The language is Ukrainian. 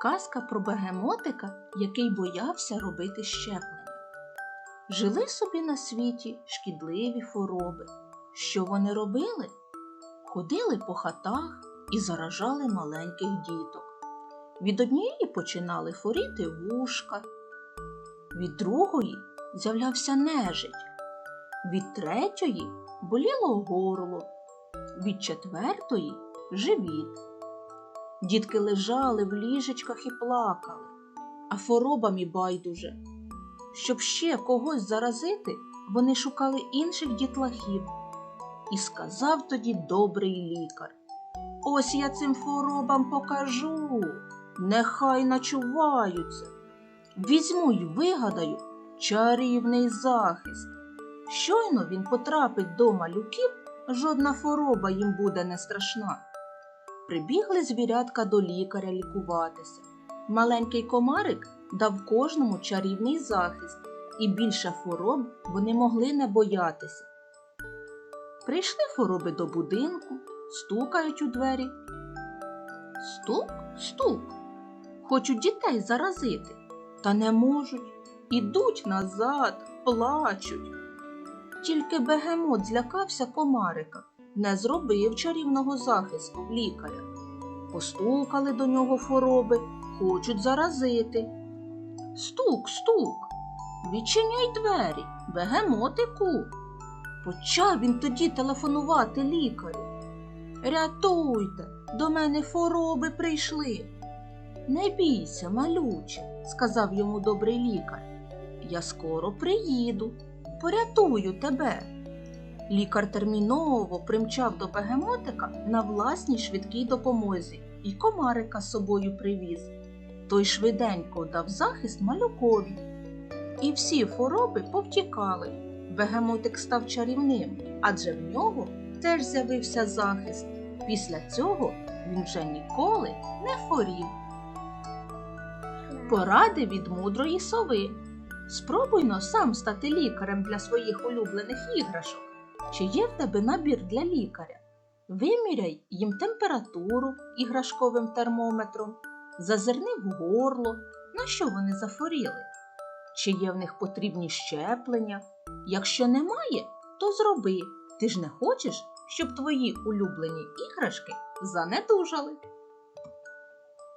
Казка про бегемотика, який боявся робити щеплення. Жили собі на світі шкідливі хвороби. Що вони робили? Ходили по хатах і заражали маленьких діток. Від однієї починали хворіти вушка, від другої з'являвся нежить, від третьої боліло горло, від четвертої живіт. Дітки лежали в ліжечках і плакали, а хворобам і байдуже. Щоб ще когось заразити, вони шукали інших дітлахів. І сказав тоді добрий лікар. Ось я цим хворобам покажу, нехай начуваються. Візьму й вигадаю чарівний захист. Щойно він потрапить до малюків, жодна хвороба їм буде не страшна. Прибігли звірятка до лікаря лікуватися. Маленький комарик дав кожному чарівний захист, і більше хвороб вони могли не боятися. Прийшли хвороби до будинку, стукають у двері. Стук, стук. Хочуть дітей заразити, та не можуть. Ідуть назад, плачуть. Тільки бегемот злякався комарика, не зробив чарівного захисту лікаря. Постукали до нього хвороби, хочуть заразити. Стук, стук, відчиняй двері, бегемотику. Почав він тоді телефонувати лікарю. Рятуйте, до мене хвороби прийшли. Не бійся, малюче, сказав йому добрий лікар. Я скоро приїду, порятую тебе. Лікар терміново примчав до бегемотика на власній швидкій допомозі і комарика з собою привіз. Той швиденько дав захист малюкові. І всі хвороби повтікали. Бегемотик став чарівним, адже в нього теж з'явився захист. Після цього він вже ніколи не хворів. Поради від мудрої сови. Спробуйно сам стати лікарем для своїх улюблених іграшок. Чи є в тебе набір для лікаря? Виміряй їм температуру іграшковим термометром, зазирни в горло, на що вони захворіли, чи є в них потрібні щеплення. Якщо немає, то зроби. Ти ж не хочеш, щоб твої улюблені іграшки занедужали.